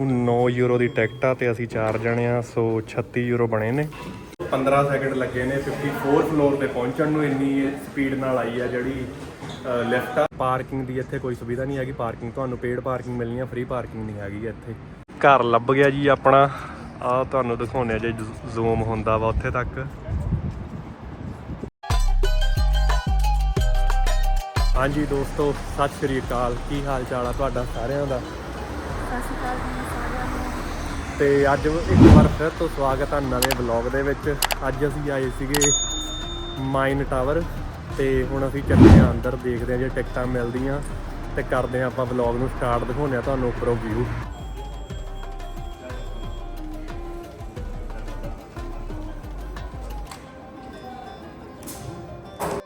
9 euro ਦੀ ticket ਆ ਤੇ ਅਸੀਂ ਚਾਰ ਜਣੇ ਆ, ਸੋ 36 ਯੂਰੋ ਬਣੇ ਨੇ। 15 ਸੈਕਿੰਡ ਲੱਗੇ ਨੇ 54 ਫਲੋਰ ਤੇ ਪਹੁੰਚਣ ਨੂੰ ਇੰਨੀ ਸਪੀਡ ਨਾਲ ਆਈ ਆ ਜਿਹੜੀ ਲਿਫਟ ਆ। ਪਾਰਕਿੰਗ ਦੀ ਇੱਥੇ ਕੋਈ ਸੁਵਿਧਾ ਨਹੀਂ ਹੈਗੀ ਪਾਰਕਿੰਗ ਤੁਹਾਨੂੰ ਪੇਡ ਪਾਰਕਿੰਗ ਮਿਲਣੀ ਆ ਫ੍ਰੀ ਪਾਰਕਿੰਗ ਨਹੀਂ ਹੈਗੀ ਇੱਥੇ। ਘਰ ਲੱਭ ਗਿਆ ਜੀ ਆਪਣਾ। ਆ ਤੁਹਾਨੂੰ ਦਿਖਾਉਂਦੇ ਆ ਜੇ ਜ਼ੂਮ ਹੁੰਦਾ ਵਾ ਉੱਥੇ ਤੱਕ। ਹਾਂਜੀ ਦੋਸਤੋ, ਸਤਿ ਸ਼੍ਰੀ ਅਕਾਲ। ਕੀ ਹਾਲ ਚਾਲ ਆ ਤੁਹਾਡਾ ਸਾਰਿਆਂ ਦਾ? ਸਤਿ ਸ਼੍ਰੀ ਅਕਾਲ ਜੀ ਸਾਰਿਆਂ ਨੂੰ। ਤੇ ਅੱਜ ਇੱਕ ਵਾਰ ਫਿਰ ਤੋਂ ਸਵਾਗਤ ਆ ਨਵੇਂ ਵਲੌਗ ਦੇ ਵਿੱਚ। ਅੱਜ ਅਸੀਂ ਆਏ ਸੀਗੇ ਮਾਈਨ ਟਾਵਰ ਤੇ ਹੁਣ ਅਸੀਂ ਚੱਲੇ ਆ ਅੰਦਰ, ਦੇਖਦੇ ਆ ਜੇ ਟਿਕਟਾਂ ਮਿਲਦੀਆਂ ਤੇ ਕਰਦੇ ਆ ਆਪਾਂ ਵਲੌਗ ਨੂੰ ਸਟਾਰਟ, ਦਿਖਾਉਂਦੇ ਆ ਤੁਹਾਨੂੰ ਉੱਪਰੋਂ ਵਿਊ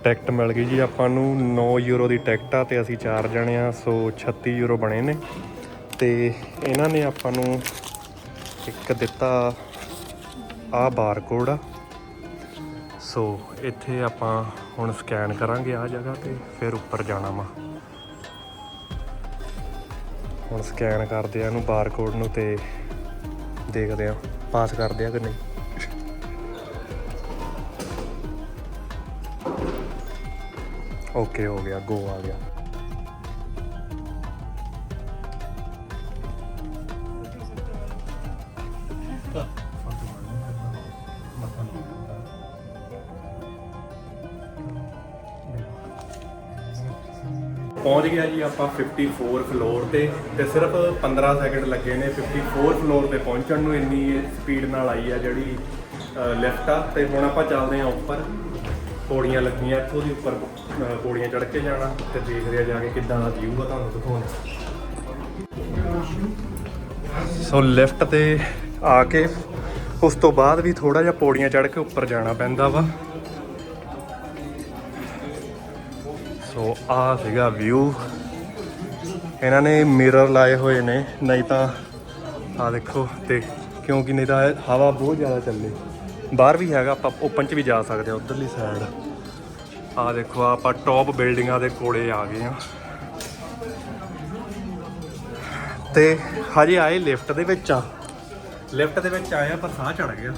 ਟਿਕਟ ਮਿਲ ਗਈ ਜੀ ਆਪਾਂ ਨੂੰ 9 ਯੂਰੋ ਦੀ ਟਿਕਟ ਆ ਤੇ ਅਸੀਂ ਚਾਰ ਜਣੇ ਆ, ਸੋ 36 ਯੂਰੋ ਬਣੇ ਨੇ। ਤੇ ਇਹਨਾਂ ਨੇ ਆਪਾਂ ਨੂੰ ਇੱਕ ਦਿੱਤਾ ਆ ਬਾਰਕੋਡ। ਆ ਸੋ ਇੱਥੇ ਆਪਾਂ ਹੁਣ ਸਕੈਨ ਕਰਾਂਗੇ ਆ ਜਗ੍ਹਾ ਤੇ, ਫਿਰ ਉੱਪਰ ਜਾਣਾ ਵਾ। ਹੁਣ ਸਕੈਨ ਕਰਦੇ ਆ ਇਹਨੂੰ ਬਾਰਕੋਡ ਨੂੰ ਤੇ ਦੇਖਦੇ ਆ, ਪਾਸ ਕਰਦੇ ਆ ਕਿ ਨਹੀਂ। ਓਕੇ, ਹੋ ਗਿਆ ਗੋ ਆ ਗਿਆ। ਪਹੁੰਚ ਗਿਆ ਜੀ ਆਪਾਂ 54 ਫਲੋਰ ਤੇ ਤੇ ਸਿਰਫ 15 ਸੈਕਿੰਡ ਲੱਗੇ ਨੇ 54 ਫਲੋਰ ਤੇ ਪਹੁੰਚਣ ਨੂੰ, ਇੰਨੀ ਸਪੀਡ ਨਾਲ ਆਈ ਆ ਜਿਹੜੀ ਲਿਫਟ ਆ। ਤੇ ਹੁਣ ਆਪਾਂ ਚੱਲਦੇ ਆ ਉੱਪਰ। ਪੌੜੀਆਂ ਲੱਗੀਆਂ ਇੱਥੋਂ ਦੀ ਉੱਪਰ ਪੌੜੀਆਂ ਚੜ੍ਹ ਕੇ ਜਾਣਾ ਤੇ ਦੇਖਦੇ ਆ ਜਾ ਕੇ ਕਿੱਦਾਂ ਦਾ ਵਿਊ ਆ ਤੁਹਾਨੂੰ ਦਿਖਾਉਣਾ ਸੋ ਲਿਫਟ ਤੇ ਆ ਕੇ ਉਸ ਤੋਂ ਬਾਅਦ ਵੀ ਥੋੜਾ ਜਿਹਾ ਪੌੜੀਆਂ ਚੜ੍ਹ ਕੇ ਉੱਪਰ ਜਾਣਾ ਪੈਂਦਾ ਵਾ। ਸੋ ਆ ਸੀਗਾ ਵਿਊ ਇਹਨਾਂ ਨੇ ਮਿਰਰ ਲਾਏ ਹੋਏ ਨੇ ਨਹੀਂ ਤਾਂ ਆ ਦੇਖੋ ਤੇ ਕਿਉਂਕਿ ਨਹੀਂ ਤਾਂ ਹਵਾ ਬਹੁਤ ਜ਼ਿਆਦਾ ਚੱਲੇ। ਬਾਹਰ ਵੀ ਹੈਗਾ ਆਪਾਂ ਓਪਨ 'ਚ ਵੀ ਜਾ ਸਕਦੇ ਆ ਉਧਰਲੀ ਸਾਈਡ ਆ ਦੇਖੋ ਆਪਾਂ ਟੌਪ ਬਿਲਡਿੰਗਾਂ ਦੇ ਕੋਲੇ ਆ ਗਏ ਆ ਤੇ ਹਜੇ ਆਏ ਲਿਫਟ ਦੇ ਵਿੱਚ ਆ। ਲਿਫਟ ਦੇ ਵਿੱਚ ਆਇਆ ਪਰ ਸਾਹ ਚੜ ਗਿਆ।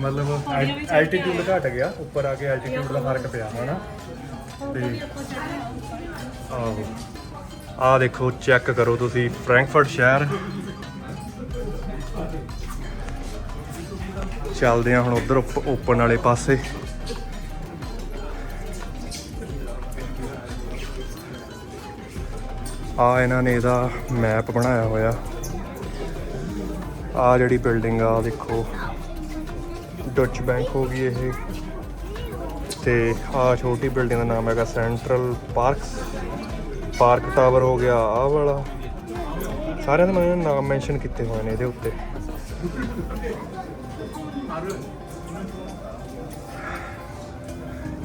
ਮਤਲਬ ਐਲਟੀਟਿਊਡ ਘਟ ਗਿਆ ਉੱਪਰ ਆ ਕੇ ਐਲਟੀਟਿਊਡ ਦਾ ਫ਼ਰਕ ਪਿਆ ਹਨਾ? ਤੇ ਆਹੋ। ਆ ਦੇਖੋ ਚੈੱਕ ਕਰੋ ਤੁਸੀਂ, ਫ੍ਰੈਂਕਫਰਟ ਸ਼ਹਿਰ। ਚੱਲਦੇ ਆ ਹੁਣ ਉਧਰ ਓਪਨ ਵਾਲੇ ਪਾਸੇ। ਆ ਇਹਨਾਂ ਨੇ ਇਹਦਾ ਮੈਪ ਬਣਾਇਆ ਹੋਇਆ। ਆ ਜਿਹੜੀ ਬਿਲਡਿੰਗ ਆ, ਆਹ ਦੇਖੋ। ਡੱਚ ਬੈਂਕ ਹੋ ਗਈ ਇਹ। ਤੇ ਆ ਛੋਟੀ ਬਿਲਡਿੰਗ ਦਾ ਨਾਮ ਹੈਗਾ ਸੈਂਟਰਲ ਪਾਰਕਸ। ਪਾਰਕ ਟਾਵਰ ਹੋ ਗਿਆ, ਆ ਵਾਲਾ। ਸਾਰਿਆਂ ਦੇ ਮੈਂ ਨਾਮ ਮੈਂਸ਼ਨ ਕੀਤੇ ਹੋਏ ਨੇ ਇਹਦੇ ਉੱਤੇ।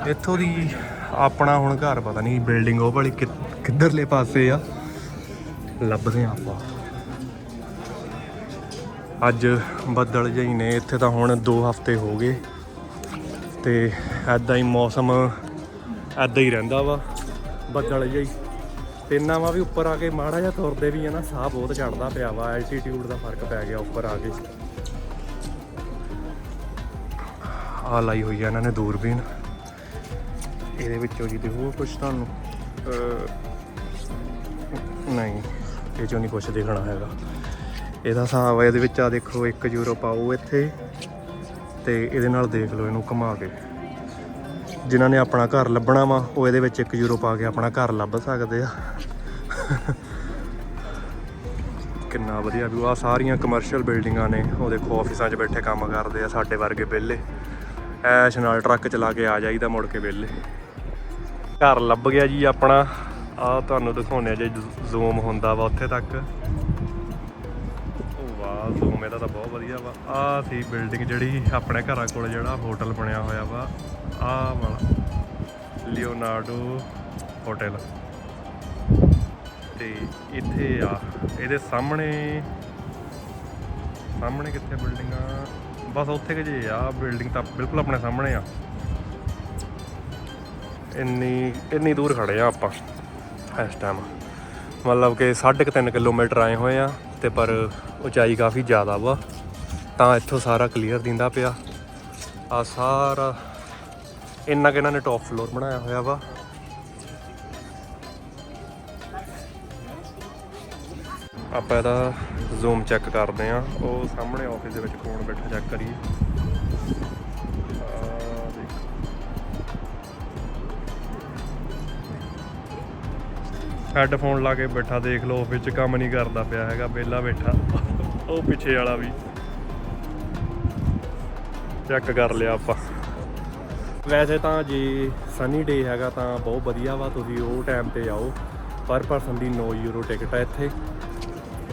ਇੱਥੋਂ ਦੀ ਆਪਣਾ ਹੁਣ ਘਰ ਪਤਾ ਨਹੀਂ ਬਿਲਡਿੰਗ ਉਹ ਵਾਲੀ ਕਿ- ਕਿੱਧਰਲੇ ਪਾਸੇ ਆ। ਲੱਭਦੇ ਆ ਆਪਾਂ। ਅੱਜ ਬੱਦਲ ਜਿਹੀ ਨੇ, ਇੱਥੇ ਤਾਂ ਹੁਣ 2 ਹਫ਼ਤੇ ਹੋ ਗਏ। ਤੇ ਐਦਾਂ ਹੀ ਮੌਸਮ ਐਦਾਂ ਹੀ ਰਹਿੰਦਾ ਵਾ। ਬੱਦਲ ਜਿਹੀ ਤੇ ਇੰਨਾ ਵਾ ਵੀ ਉੱਪਰ ਆ ਕੇ ਮਾੜਾ ਜਿਹਾ ਤੁਰਦੇ ਵੀ ਆ ਨਾ, ਸਾਹ ਬਹੁਤ ਚੜਦਾ ਪਿਆ ਵਾ। ਐਲਟੀਟਿਊਡ ਦਾ ਫ਼ਰਕ ਪੈ ਗਿਆ ਉੱਪਰ ਆ ਕੇ। ਆ ਲਾਈ ਹੋਈ ਆ ਇਹਨਾਂ ਨੇ ਦੂਰਬੀਨ। ਇਹਦੇ ਵਿੱਚੋਂ ਜੀ ਦੇਖੋ ਕੁਝ ਤੁਹਾਨੂੰ। ਨਹੀਂ, ਇਹ ਚੋਂ ਨਹੀਂ ਕੁਝ ਦਿਖਣਾ ਹੈਗਾ। ਇਹਦਾ ਹਿਸਾਬ ਹੈ ਇਹਦੇ ਵਿੱਚ ਆ ਦੇਖੋ 1 ਯੂਰੋ ਪਾਓ ਇੱਥੇ। ਤੇ ਇਹਦੇ ਨਾਲ ਦੇਖ ਲਓ ਇਹਨੂੰ ਘੁਮਾ ਕੇ। ਜਿਨ੍ਹਾਂ ਨੇ ਆਪਣਾ ਘਰ ਲੱਭਣਾ ਵਾ, ਉਹ ਇਹਦੇ ਵਿੱਚ 1 ਯੂਰੋ ਪਾ ਕੇ ਆਪਣਾ ਘਰ ਲੱਭ ਸਕਦੇ ਆ। ਕਿੰਨਾ ਵਧੀਆ ਵੀ ਆ ਸਾਰੀਆਂ ਕਮਰਸ਼ੀਅਲ ਬਿਲਡਿੰਗਾਂ ਨੇ। ਉਹ ਦੇਖੋ ਆਫਿਸਾਂ 'ਚ ਬੈਠੇ ਕੰਮ ਕਰਦੇ ਆ, ਸਾਡੇ ਵਰਗੇ ਵਿਹਲੇ। ਐਸ਼ ਨਾਲ ਟਰੱਕ ਚਲਾ ਕੇ ਆ ਜਾਈਦਾ ਮੁੜ ਕੇ ਵਿਹਲੇ। ਘਰ ਲੱਭ ਗਿਆ ਜੀ ਆਪਣਾ। ਆ ਤੁਹਾਨੂੰ ਦਿਖਾਉਂਦੇ ਆ ਜੇ ਜ਼ੂਮ ਹੁੰਦਾ ਵਾ ਉੱਥੇ ਤੱਕ। ਉਹ ਵਾਹ ਇਹਦਾ ਤਾਂ ਬਹੁਤ ਵਧੀਆ ਵਾ। ਆ ਸੀ ਬਿਲਡਿੰਗ ਜਿਹੜੀ ਆਪਣੇ ਘਰਾਂ ਕੋਲ ਜਿਹੜਾ ਹੋਟਲ ਬਣਿਆ ਹੋਇਆ ਵਾ। ਆ ਵਾਲਾ ਲਿਓਨਾਰਡੋ ਹੋਟਲ ਤੇ ਇੱਥੇ ਆ, ਇਹਦੇ ਸਾਹਮਣੇ ਸਾਹਮਣੇ ਕਿੱਥੇ ਬਿਲਡਿੰਗਾਂ ਬਸ ਉੱਥੇ ਕਿ ਜੇ ਆ ਬਿਲਡਿੰਗ ਤਾਂ ਬਿਲਕੁਲ ਆਪਣੇ ਸਾਹਮਣੇ ਆ। ਇੰਨੀ ਇੰਨੀ ਦੂਰ ਖੜੇ ਆ ਆਪਾਂ, ਇਸ ਟਾਈਮ ਮਤਲਬ ਕਿ 3.5 ਕਿਲੋਮੀਟਰ ਆਏ ਹੋਏ ਆ, ਤੇ ਪਰ ਉਚਾਈ ਕਾਫੀ ਜ਼ਿਆਦਾ ਵਾ। ਤਾਂ ਇੱਥੋਂ ਸਾਰਾ ਕਲੀਅਰ ਦਿੰਦਾ ਪਿਆ। ਆ ਸਾਰਾ ਇੰਨਾ ਕਿ ਇਹਨਾਂ ਨੇ ਟੌਪ ਫਲੋਰ ਬਣਾਇਆ ਹੋਇਆ ਵਾ। ਆਪਾਂ ਇਹਦਾ ਜ਼ੂਮ ਚੈੱਕ ਕਰਦੇ ਆ ਉਹ ਸਾਹਮਣੇ ਆਫਿਸ ਦੇ ਵਿੱਚ ਕੌਣ ਬੈਠਾ ਚੈੱਕ ਕਰੀਏ। ਹੈੱਡਫੋਨ ਲਾ ਕੇ ਬੈਠਾ, ਦੇਖ ਲਓ ਵਿੱਚ ਕੰਮ ਨਹੀਂ ਕਰਦਾ ਪਿਆ ਹੈਗਾ, ਵਿਹਲਾ ਬੈਠਾ। ਉਹ ਪਿੱਛੇ ਵਾਲਾ ਵੀ। ਚੈੱਕ ਕਰ ਲਿਆ ਆਪਾਂ। ਵੈਸੇ ਤਾਂ ਜੇ ਸਨੀ ਡੇ ਹੈਗਾ ਤਾਂ ਬਹੁਤ ਵਧੀਆ ਵਾ, ਤੁਸੀਂ ਉਹ ਟਾਈਮ ਤੇ ਆਓ। ਪਰ ਪਰਸਨ ਦੀ 9 ਯੂਰੋ ਟਿਕਟ ਹੈ ਇੱਥੇ।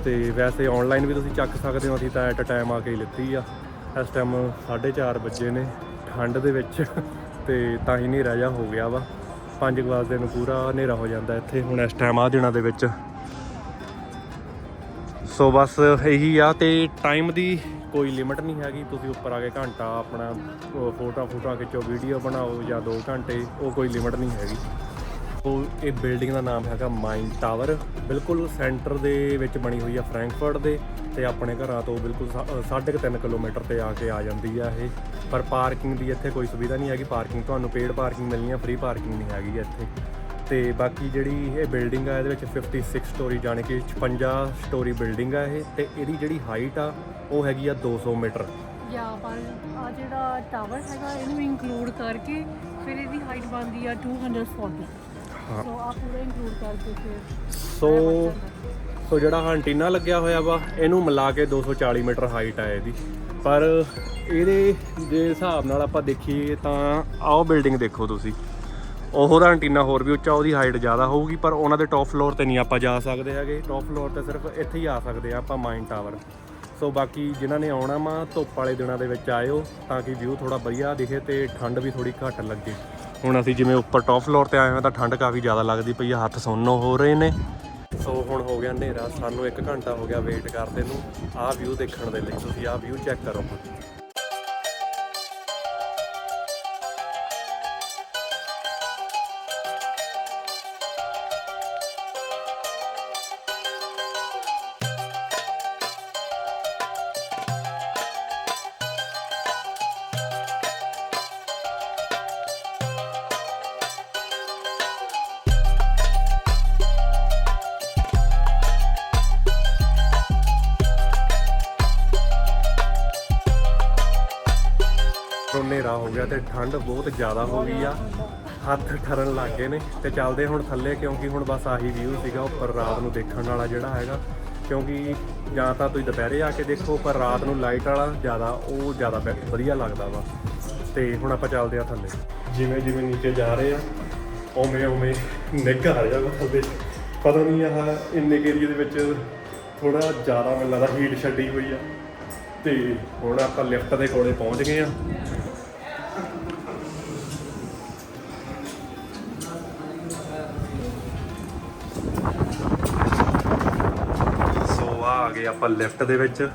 ਤੇ ਵੈਸੇ ਆਨਲਾਈਨ ਵੀ ਤੁਸੀਂ ਚੱਕ ਸਕਦੇ ਹੋ, ਅਸੀਂ ਤਾਂ ਐਟ ਟਾਈਮ ਆ ਕੇ ਹੀ ਲਿੱਤੀ ਆ। ਇਸ ਟਾਈਮ 4:30 ਵਜੇ ਨੇ, ਠੰਡ ਦੇ ਵਿੱਚ। ਤੇ ਤਾਂ ਹੀ ਨਹੀਂ ਰਹਿ ਜਾ ਹੋ ਗਿਆ ਵਾ। 5 ਵਜੇ ਨੂੰ ਪੂਰਾ ਹਨੇਰਾ ਹੋ ਜਾਂਦਾ ਇੱਥੇ ਹੁਣ ਇਸ ਟਾਈਮ ਆ ਦਿਨਾਂ ਦੇ ਵਿੱਚ। ਸੋ ਬਸ ਇਹੀ ਆ ਤੇ ਟਾਈਮ ਦੀ ਕੋਈ ਲਿਮਟ ਨਹੀਂ ਹੈਗੀ। ਤੁਸੀਂ ਉੱਪਰ ਆ ਕੇ ਘੰਟਾ ਆਪਣਾ ਫੋਟੋ ਫੋਟੋ ਖਿੱਚੋ ਵੀਡੀਓ ਬਣਾਓ ਜਾਂ 2 ਘੰਟੇ, ਉਹ ਕੋਈ ਲਿਮਟ ਨਹੀਂ ਹੈਗੀ। ਉਹ ਇਹ ਬਿਲਡਿੰਗ ਦਾ ਨਾਮ ਹੈਗਾ ਮਾਈਨ ਟਾਵਰ। ਬਿਲਕੁਲ ਸੈਂਟਰ ਦੇ ਵਿੱਚ ਬਣੀ ਹੋਈ ਆ ਫਰੈਂਕਫਰਟ ਦੇ ਤੇ ਆਪਣੇ ਘਰਾਂ ਤੋਂ ਬਿਲਕੁਲ 3.5 ਕਿਲੋਮੀਟਰ ਤੇ ਆ ਕੇ ਆ ਜਾਂਦੀ ਆ ਇਹ। ਪਰ ਪਾਰਕਿੰਗ ਦੀ ਇੱਥੇ ਕੋਈ ਸੁਵਿਧਾ ਨਹੀਂ ਹੈਗੀ। ਪਾਰਕਿੰਗ ਤੁਹਾਨੂੰ ਪੇਡ ਪਾਰਕਿੰਗ ਮਿਲਣੀ ਆ, ਫ੍ਰੀ ਪਾਰਕਿੰਗ ਨਹੀਂ ਹੈਗੀ ਇੱਥੇ। ਤੇ ਬਾਕੀ ਜਿਹੜੀ ਇਹ ਬਿਲਡਿੰਗ ਆ, ਇਹਦੇ ਵਿੱਚ 56 ਸਟੋਰੀ ਜਾਣੀ ਕਿ 56 ਸਟੋਰੀ ਬਿਲਡਿੰਗ ਆ ਇਹ ਤੇ ਇਹਦੀ ਜਿਹੜੀ ਹਾਈਟ ਆ, ਉਹ ਹੈਗੀ ਆ 200 ਮੀਟਰ। ਜਾਂ ਪਰ ਆ ਜਿਹੜਾ ਟਾਵਰ ਹੈਗਾ, ਇਹਨੂੰ ਇਨਕਲੂਡ ਕਰਕੇ ਫਿਰ ਇਹਦੀ ਹਾਈਟ ਬਣਦੀ ਆ 240 ਹਾਂ। ਸੋ ਆ ਪੂਰਾ ਇਨਕਲੂਡ ਕਰਕੇ ਫਿਰ ਸੋ ਸੋ ਜਿਹੜਾ ਹਾਂ ਐਂਟੀਨਾ ਲੱਗਿਆ ਹੋਇਆ ਵਾ ਇਹਨੂੰ ਮਿਲਾ ਕੇ 240 ਮੀਟਰ ਹਾਈਟ ਆ ਇਹਦੀ। ਪਰ ਇਹਦੇ ਜੇ ਹਿਸਾਬ ਨਾਲ ਆਪਾਂ ਦੇਖੀਏ ਤਾਂ ਆਹ ਬਿਲਡਿੰਗ ਦੇਖੋ ਤੁਸੀਂ। ਉਹ ਦਾ ਐਂਟੀਨਾ ਹੋਰ ਵੀ ਉੱਚਾ ਉਹਦੀ ਹਾਈਟ ਜ਼ਿਆਦਾ ਹੋਊਗੀ ਪਰ ਉਹਨਾਂ ਦੇ ਟੌਪ ਫਲੋਰ ਤੇ ਨਹੀਂ ਆਪਾਂ ਜਾ ਸਕਦੇ ਹੈਗੇ। ਟੌਪ ਫਲੋਰ ਤੇ ਸਿਰਫ ਇੱਥੇ ਹੀ ਆ ਸਕਦੇ ਆ ਆਪਾਂ ਮਾਈਨ ਟਾਵਰ ਸੋ ਬਾਕੀ ਜਿਨ੍ਹਾਂ ਨੇ ਆਉਣਾ ਵਾ ਧੁੱਪ ਵਾਲੇ ਦਿਨਾਂ ਦੇ ਵਿੱਚ ਆਇਓ ਤਾਂ ਕਿ ਵਿਊ ਥੋੜਾ ਵਧੀਆ ਦਿਖੇ ਤੇ ਠੰਡ ਵੀ ਥੋੜੀ ਘੱਟ ਲੱਗੇ। ਹੁਣ ਅਸੀਂ ਜਿਵੇਂ ਉੱਪਰ ਟੌਪ ਫਲੋਰ ਤੇ ਆਏ ਹਾਂ ਤਾਂ ਠੰਡ ਕਾਫੀ ਜ਼ਿਆਦਾ ਲੱਗਦੀ ਪਈ ਆ, ਹੱਥ ਸੁੰਨੋ ਹੋ ਰਹੇ ਨੇ। ਸੋ ਹੁਣ ਹੋ ਗਿਆ ਹਨੇਰਾ, ਸਾਨੂੰ 1 ਘੰਟਾ ਹੋ ਗਿਆ ਵੇਟ ਕਰਦੇ ਨੂੰ। ਆਹ ਵਿਊ ਦੇਖਣ ਦੇ ਲਈ, ਤੁਸੀਂ ਆਹ ਵਿਊ ਚੈੱਕ ਕਰੋ। ਹੋ ਗਿਆ ਤੇ ਠੰਡ ਬਹੁਤ ਜ਼ਿਆਦਾ ਹੋ ਗਈ ਆ। ਹੱਥ ਠਰਨ ਲੱਗ ਗਏ ਨੇ ਤੇ ਚੱਲਦੇ ਹੁਣ ਥੱਲੇ ਕਿਉਂਕਿ ਹੁਣ ਬਸ ਆਹੀ ਵਿਊ ਸੀਗਾ ਉੱਪਰ ਰਾਤ ਨੂੰ ਦੇਖਣ ਵਾਲਾ ਜਿਹੜਾ ਹੈਗਾ। ਕਿਉਂਕਿ ਜਾਂ ਤਾਂ ਤੁਸੀਂ ਦੁਪਹਿਰੇ ਆ ਕੇ ਦੇਖੋ, ਪਰ ਰਾਤ ਨੂੰ ਲਾਈਟ ਵਾਲਾ ਜ਼ਿਆਦਾ, ਉਹ ਜ਼ਿਆਦਾ ਬੈ- ਵਧੀਆ ਲੱਗਦਾ ਵਾ। ਤੇ ਹੁਣ ਆਪਾਂ ਚੱਲਦੇ ਆ ਥੱਲੇ। ਜਿਵੇਂ ਜਿਵੇਂ ਨੀਚੇ ਜਾ ਰਹੇ ਆ, ਉਵੇਂ ਉਵੇਂ ਨਿੱਘ ਆ ਰਿਹਾ ਵਾ ਥੱਲੇ। ਪਤਾ ਨਹੀਂ ਆਹ ਇੰਨੇ ਏਰੀਏ ਦੇ ਵਿੱਚ ਥੋੜਾ ਜ਼ਿਆਦਾ ਮੈਨੂੰ ਲੱਗਦਾ ਹੀਟ ਛੱਡੀ ਹੋਈ ਆ। ਤੇ ਹੁਣ ਆਪਾਂ ਲਿਫਟ ਦੇ ਕੋਲੇ ਪਹੁੰਚ ਗਏ ਆ। ਗਏ ਆਪਾਂ ਲਿਫਟ ਦੇ ਵਿੱਚ।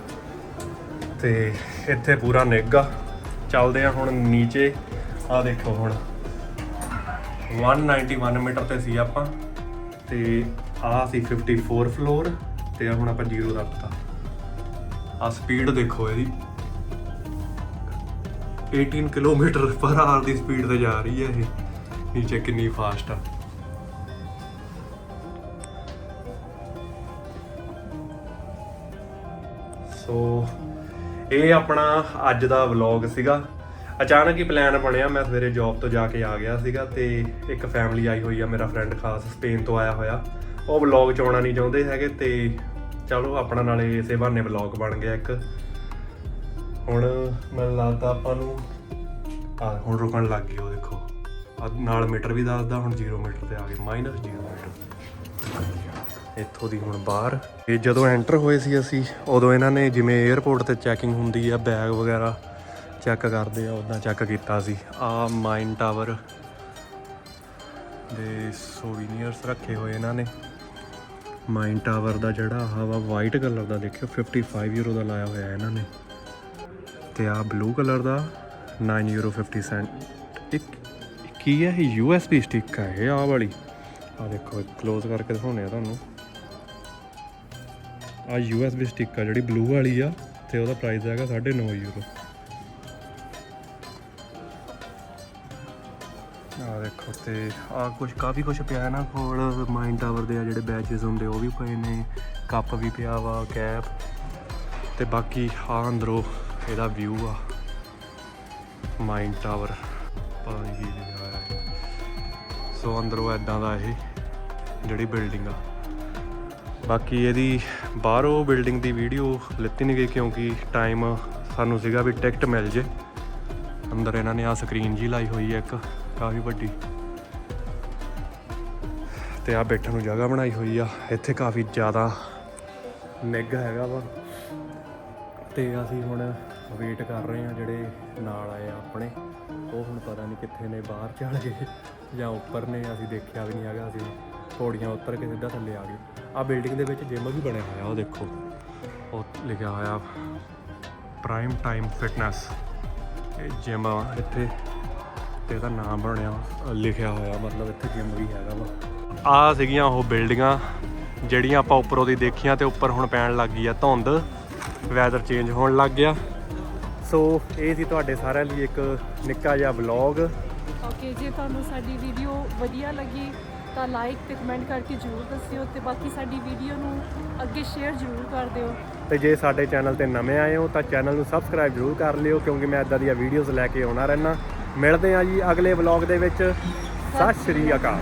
ਤੇ ਇੱਥੇ ਪੂਰਾ ਨਿੱਘਾ ਚੱਲਦੇ ਆ ਹੁਣ ਨੀਚੇ। ਆ ਦੇਖੋ ਹੁਣ। 191 ਮੀਟਰ ਤੇ ਸੀ ਆਪਾਂ। ਤੇ ਆ ਸੀ 54 ਫਲੋਰ ਤੇ ਹੁਣ ਆਪਾਂ ਜ਼ੀਰੋ ਦਾ ਆ ਸਪੀਡ ਦੇਖੋ ਇਹਦੀ। 18 ਕਿਲੋਮੀਟਰ ਪਰ ਆਰ ਦੀ ਸਪੀਡ ਤੇ ਜਾ ਰਹੀ ਹੈ ਇਹ। ਨੀਚੇ ਕਿੰਨੀ ਫਾਸਟ ਆ। ਸੋ ਇਹ ਆਪਣਾ ਅੱਜ ਦਾ ਵਲੌਗ ਸੀਗਾ। ਅਚਾਨਕ ਹੀ ਪਲਾਨ ਬਣਿਆ, ਮੈਂ ਸਵੇਰੇ ਜੌਬ ਤੋਂ ਜਾ ਕੇ ਆ ਗਿਆ ਸੀਗਾ ਤੇ ਇੱਕ ਫੈਮਿਲੀ ਆਈ ਹੋਈ ਆ, ਮੇਰਾ ਫਰੈਂਡ ਖਾਸ ਸਪੇਨ ਤੋਂ ਆਇਆ ਹੋਇਆ। ਉਹ ਵਲੌਗ ਚ ਆਉਣਾ ਨਹੀਂ ਚਾਹੁੰਦੇ ਹੈਗੇ ਤੇ ਚਲੋ ਆਪਣਾ ਨਾਲੇ ਇਸੇ ਬਹਾਨੇ ਵਲੌਗ ਬਣ ਗਿਆ ਇੱਕ। ਹੁਣ ਮੈਨੂੰ ਲੱਗਦਾ ਆਪਾਂ ਨੂੰ ਆ, ਹੁਣ ਰੁਕਣ ਲੱਗ ਗਈ ਉਹ ਦੇਖੋ। ਨਾਲ ਮੀਟਰ ਵੀ ਦੱਸਦਾ, ਹੁਣ 0 ਮੀਟਰ ਤੇ ਆ ਗਏ ਮਾਈਨਸ 0 ਇੱਥੋਂ ਦੀ ਹੁਣ ਬਾਹਰ। ਇਹ ਜਦੋਂ ਐਂਟਰ ਹੋਏ ਸੀ ਅਸੀਂ, ਉਦੋਂ ਇਹਨਾਂ ਨੇ ਜਿਵੇਂ 에ਅਰਪੋਰਟ ਤੇ ਚੈਕਿੰਗ ਹੁੰਦੀ ਆ ਬੈਗ ਵਗੈਰਾ ਚੈੱਕ ਕਰਦੇ ਆ ਉਦਾਂ ਚੈੱਕ ਕੀਤਾ ਸੀ। ਆ ਮਾਈਨ ਟਾਵਰ ਦੇ ਸੋਵੀਨੀਅਰਸ ਰੱਖੇ ਹੋਏ ਇਹਨਾਂ ਨੇ। ਮਾਈਨ ਟਾਵਰ ਦਾ ਜਿਹੜਾ ਆਹ ਵਾ ਵਾਈਟ ਕਲਰ ਦਾ ਦੇਖਿਓ 55 ਯੂਰੋ ਦਾ ਲਾਇਆ ਹੋਇਆ ਇਹਨਾਂ ਨੇ। ਤੇ ਆ ਬਲੂ ਕਲਰ ਦਾ 9 ਯੂਰੋ 50 ਸੈਂਟ ਇੱਕ ਕੀ ਹੈ ਇਹ ਯੂਐਸਬੀ ਸਟਿੱਕ ਹੈ ਇਹ ਆ ਵਾਲੀ। ਆ ਦੇਖੋ ਕਲੋਜ਼ ਕਰਕੇ ਦਿਖਾਉਂਦੇ ਆ ਤੁਹਾਨੂੰ। ਆ ਯੂਐਸਬੀ ਸਟਿੱਕ ਆ ਜਿਹੜੀ ਬਲੂ ਵਾਲੀ ਆ, ਤੇ ਉਹਦਾ ਪ੍ਰਾਈਸ ਹੈਗਾ 9.5 ਯੂਰੋ ਆ ਦੇਖੋ ਤੇ ਆ ਕੁਝ ਕਾਫੀ ਕੁਝ ਪਿਆ ਨਾ ਕੋਲ ਮਾਈਨ ਟਾਵਰ ਦੇ ਆ ਜਿਹੜੇ ਬੈਚਸ ਹੁੰਦੇ, ਉਹ ਵੀ ਪਏ ਨੇ ਕੱਪ ਵੀ ਪਿਆ ਵਾ ਕੈਪ ਤੇ ਬਾਕੀ ਆ ਅੰਦਰੋਂ ਇਹਦਾ ਵਿਊ ਆ। ਮਾਈਨ ਟਾਵਰ ਪਤਾ ਨਹੀਂ ਕੀ ਹੈ ਸੋ ਅੰਦਰੋਂ ਐਦਾਂ ਦਾ ਇਹ ਜਿਹੜੀ ਬਿਲਡਿੰਗ ਆ। ਬਾਕੀ ਇਹਦੀ ਬਾਹਰੋਂ ਬਿਲਡਿੰਗ ਦੀ ਵੀਡੀਓ ਲਿੱਤੀ ਨਹੀਂ ਗਈ ਕਿਉਂਕਿ ਟਾਈਮ ਸਾਨੂੰ ਸੀਗਾ ਵੀ ਟਿਕਟ ਮਿਲ ਜੇ। ਅੰਦਰ ਇਹਨਾਂ ਨੇ ਆ ਸਕਰੀਨ ਜੀ ਲਾਈ ਹੋਈ ਹੈ ਇੱਕ ਕਾਫੀ ਵੱਡੀ। ਤੇ ਆ ਬੈਠਣ ਨੂੰ ਜਗ੍ਹਾ ਬਣਾਈ ਹੋਈ ਆ। ਇੱਥੇ ਕਾਫੀ ਜ਼ਿਆਦਾ ਨਿੱਘ ਹੈਗਾ ਵਾ। ਤੇ ਅਸੀਂ ਹੁਣ ਵੇਟ ਕਰ ਰਹੇ ਆ ਜਿਹੜੇ ਨਾਲ ਆਏ ਆ ਆਪਣੇ। ਉਹ ਹੁਣ ਪਤਾ ਨਹੀਂ ਕਿੱਥੇ ਨੇ, ਬਾਹਰ ਚੜ ਗਏ ਜਾਂ ਉੱਪਰ ਨੇ। ਅਸੀਂ ਦੇਖਿਆ ਵੀ ਨਹੀਂ ਹੈਗਾ, ਅਸੀਂ ਪੌੜੀਆਂ ਉੱਤਰ ਕੇ ਸਿੱਧਾ ਥੱਲੇ ਆ ਗਏ। ਆ ਬਿਲਡਿੰਗ ਦੇ ਵਿੱਚ ਜਿਮ ਵੀ ਬਣਿਆ ਹੋਇਆ, ਉਹ ਦੇਖੋ। ਉਹ ਲਿਖਿਆ ਹੋਇਆ ਪ੍ਰਾਈਮ ਟਾਈਮ ਫਿਟਨੈਸ ਇਹ ਜਿਮ ਆ, ਇੱਥੇ ਤੇ ਇਹਦਾ ਨਾਮ ਬਣਿਆ, ਲਿਖਿਆ ਹੋਇਆ, ਮਤਲਬ ਇੱਥੇ ਜਿਮ ਵੀ ਹੈਗਾ ਵਾ। ਆ ਸੀਗੀਆਂ ਉਹ ਬਿਲਡਿੰਗਾਂ, ਜਿਹੜੀਆਂ ਆਪਾਂ ਉੱਪਰੋਂ ਦੀ ਦੇਖੀਆਂ ਤੇ ਉੱਪਰ ਹੁਣ ਪੈਣ ਲੱਗ ਗਈ ਆ ਧੁੰਦ ਵੈਦਰ ਚੇਂਜ ਹੋਣ ਲੱਗ ਗਿਆ। ਸੋ ਇਹ ਸੀ ਤੁਹਾਡੇ ਸਾਰਿਆਂ ਲਈ ਇੱਕ ਨਿੱਕਾ ਜਿਹਾ ਵਲੌਗ ਓਕੇ ਜੇ ਤੁਹਾਨੂੰ ਸਾਡੀ ਵੀਡੀਓ ਵਧੀਆ ਲੱਗੀ ਤਾਂ ਲਾਈਕ ਤੇ ਕਮੈਂਟ ਕਰਕੇ ਜ਼ਰੂਰ ਦੱਸਿਓ ਤੇ ਬਾਕੀ ਸਾਡੀ ਵੀਡੀਓ ਨੂੰ ਅੱਗੇ ਸ਼ੇਅਰ ਜ਼ਰੂਰ ਕਰ ਦਿਓ। ਤੇ ਜੇ ਸਾਡੇ ਚੈਨਲ ਤੇ ਨਵੇਂ ਆਏ ਹੋ ਤਾਂ ਚੈਨਲ ਨੂੰ ਸਬਸਕ੍ਰਾਈਬ ਜ਼ਰੂਰ ਕਰ ਲਿਓ ਕਿਉਂਕਿ ਮੈਂ ਇਦਾਂ ਦੀਆਂ ਵੀਡੀਓਜ਼ ਲੈ ਕੇ ਆਉਣਾ ਰਹਿਣਾ ਮਿਲਦੇ ਹਾਂ ਜੀ ਅਗਲੇ ਵਲੌਗ ਦੇ ਵਿੱਚ। ਸਤਿ ਸ਼੍ਰੀ ਅਕਾਲ।